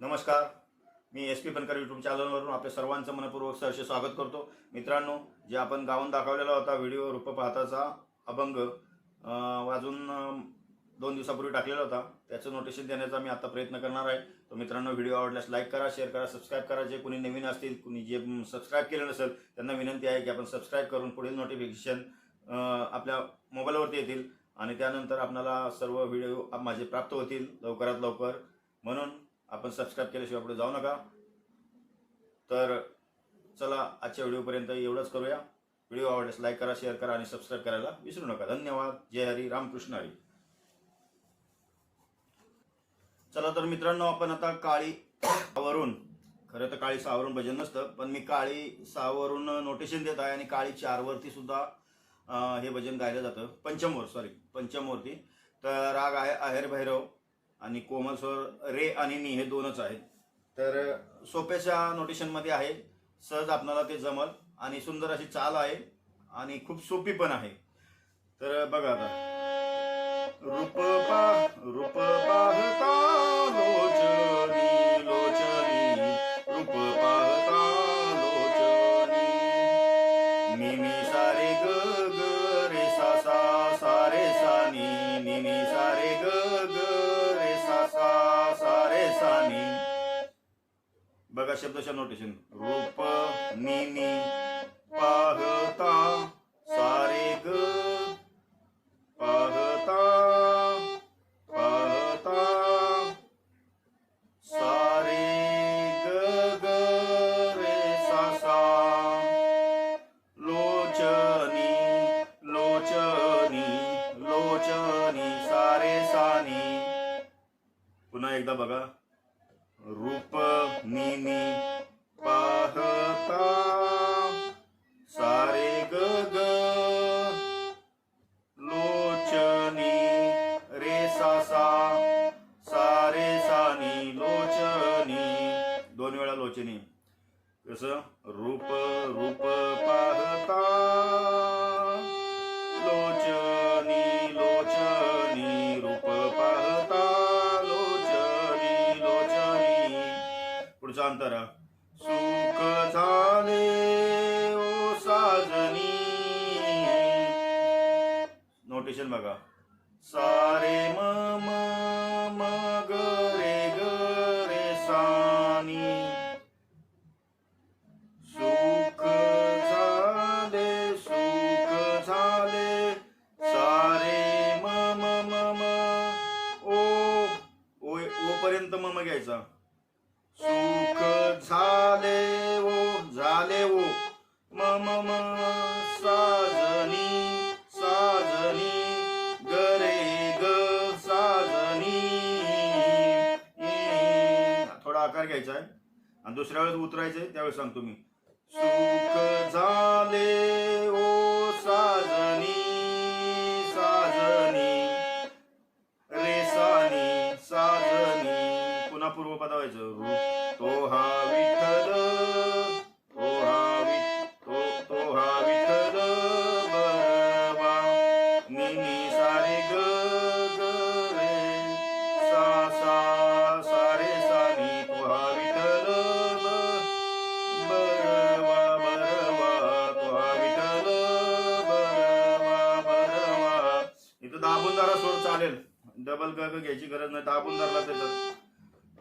नमस्कार. मी S P Bankar YouTube चॅनलवरून आपल्या सर्वांचं मनपूर्वक सहर्ष स्वागत करतो. मित्रांनो जे आपण गाऊन दाखवलेला होता व्हिडिओ रूप पाहताचा अभंग वाजून दोन दिवसापूर्वी टाकलेला होता. त्याचं नोटिशन देण्याचा मी आता प्रयत्न करणार आहे. तर मित्रांनो व्हिडिओ आवडल्यास लाईक करा शेअर करा सबस्क्राईब करा. जे कोणी नवीन असतील कुणी जे सबस्क्राईब केलं नसेल त्यांना विनंती आहे की आपण सबस्क्राईब करून पुढील नोटिफिकेशन आपल्या मोबाईलवरती येतील. आणि त्यानंतर आपल्याला सर्व व्हिडिओ माझे प्राप्त होतील लवकरात लवकर. म्हणून आपण सबस्क्राईब केल्याशिवाय पुढे जाऊ नका. तर चला आजच्या व्हिडिओपर्यंत एवढंच करूया. व्हिडिओ आवडल्यास लाईक करा शेअर करा आणि सबस्क्राईब करायला विसरू नका. धन्यवाद. जय हरी. रामकृष्ण हरी. चला तर मित्रांनो आपण आता काळी सावरून खरं तर काळी सहावरून भजन नसतं पण मी काळी सहावरून नोटेशन देत आहे आणि काळी चारवरती सुद्धा हे भजन गायलं जातं. पंचमवर सॉरी पंचमवरती तर राग आहे आहेर भैरव. आणि कोमल स्वर रे आणि नी हे दोनच आहेत. तर सोप्याच्या नोटेशनमध्ये आहे सहज आपणाला ते जमल. आणि सुंदर अशी चाल आहे आणि खूप सोपी पण आहे. तर बघा आता. रूप पा रूप पाहता. सारे बघा शब्दशा नोटेशन रूप नि पाहता सारे ग पाहता पाहता सारे ग ग रे सा सा लोचनी लोचनी लोचनी सारे सानी. पुन्हा एकदा बघा. कसं? रूप रूप पाहता. लोचनी लोचनी रूप पाहता. लोचनी लोचनी. पुढचा अंतर. सुख झाले ओ साजनी. नोटेशन बघा. सारे म घ्यायचा? सुख झाले ओ झाले हो. ओ म म म साजनी साजनी ग रे ग साजनी. थोडा आकार घ्यायचा आहे. आणि दुसऱ्या वेळेस उतरायचंय त्यावेळेस सांगतो मी. सुख झाले पुन्हा पूर्वपदा व्हायचं रूप तो हा विठ्ठल तो हा वि तो तो हा विठ्ठल बरवा. नि नि सारे ग ग रे. सा सा सारे सानी तो हा विठ्ठल ब- बरवा बरवा. तो हा विठ्ठल बरवा बरवा. इथं दाबून जरा सोड चालेल. डबल ग घ्यायची गरज नाही. दाबून धरला त्याच्यात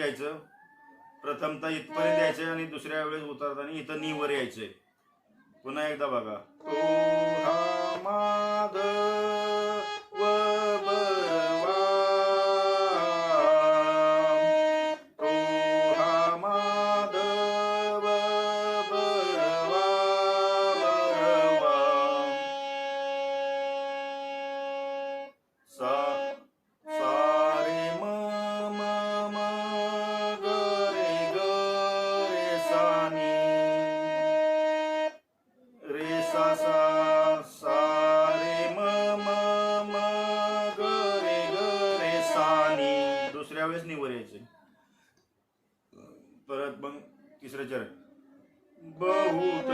घ्यायचं. प्रथमतः इथपर्यंत यायचं आणि दुसऱ्या वेळेस उतरताना इथं नीवर यायचंय पुन्हा एकदा बघा. तो हा माधव त्यावेळेस निवर यायचे. परत मग तिसरं चरण बहुत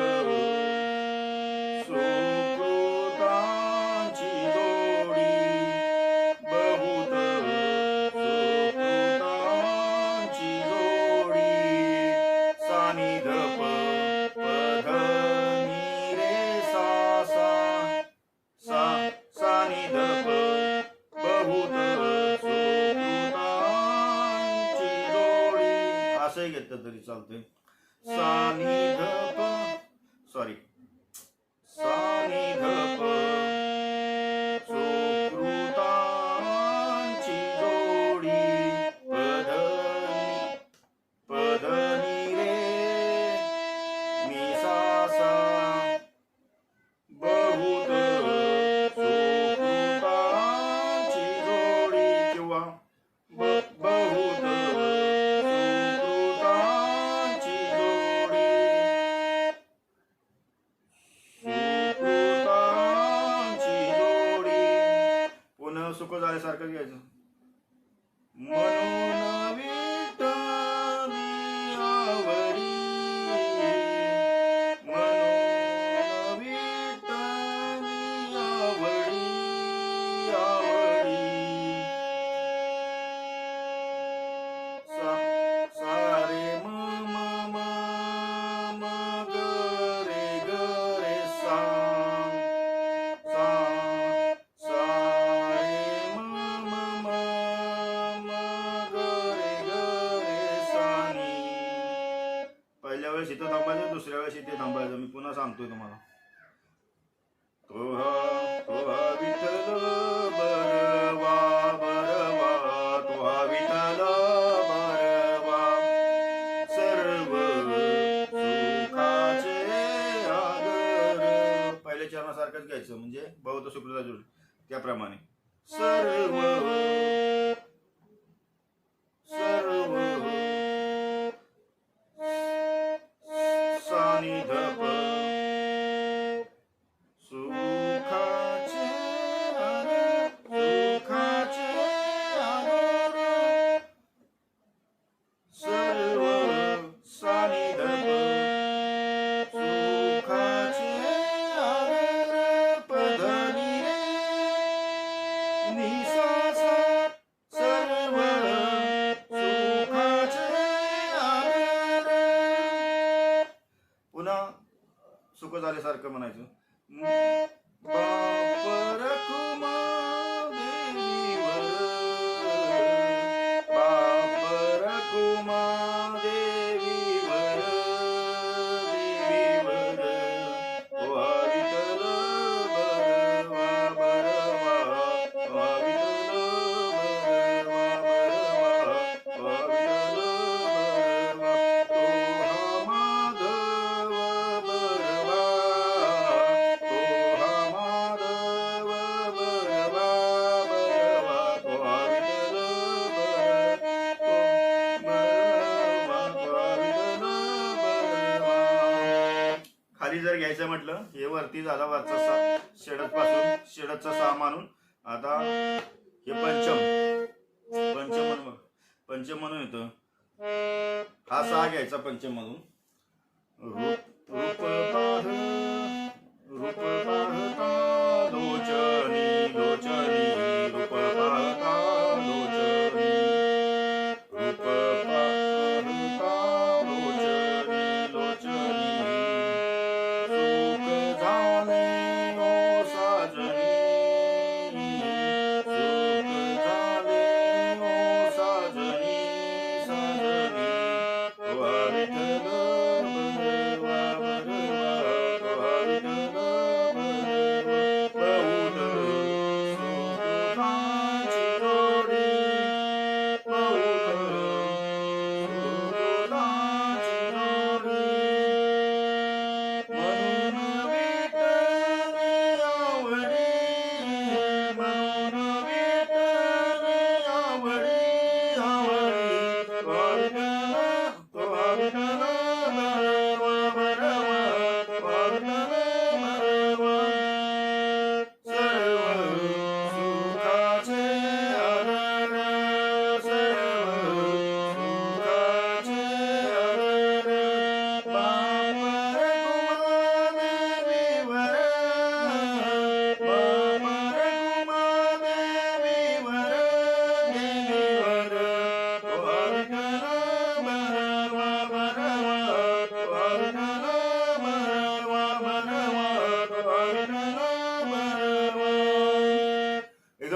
上，对。सारखं घ्यायचं. वेळेस इथं थांबायचं दुसऱ्या वेळेस इथे थांबायचं. मी पुन्हा सांगतोय तुम्हाला. पहिल्या चरणासारखंच घ्यायचं म्हणजे बहुत सुप्रता जोड. त्याप्रमाणे. सर्व सर्व पुन्हा सुख झाल्यासारखं म्हणायचं. खाली जर घ्यायचं म्हटलं हे वरती झाला वरचा सा शेडत पासून शेडतचा सहा मानून आता हे पंचम. पंचम पंचम म्हणून येतं. हा सहा घ्यायचा पंचम म्हणून रूप रूप रूप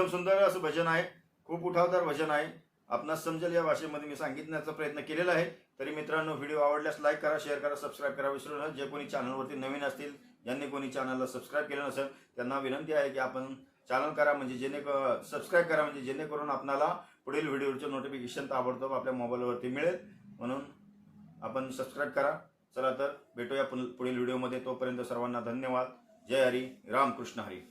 एकदम सुंदर असं भजन आहे. खूप उठावदार भजन आहे. आपणास समजेल या भाषेमध्ये मी सांगितण्याचा प्रयत्न केलेला आहे. तरी मित्रांनो व्हिडिओ आवडल्यास लाईक करा शेअर करा सबस्क्राईब करा विसरू नका. जे कोणी चॅनलवरती नवीन असतील ज्यांनी कोणी चॅनलला सबस्क्राईब केलं नसेल त्यांना विनंती आहे की आपण चॅनल करा म्हणजे जेणे सबस्क्राईब करा म्हणजे जेणेकरून आपणाला पुढील व्हिडिओचे नोटिफिकेशन ताबडतोब आपल्या मोबाईलवरती मिळेल. म्हणून आपण सबस्क्राईब करा. चला तर भेटूया पुढील व्हिडिओमध्ये. तोपर्यंत सर्वांना धन्यवाद. जय हरी. रामकृष्ण हरी.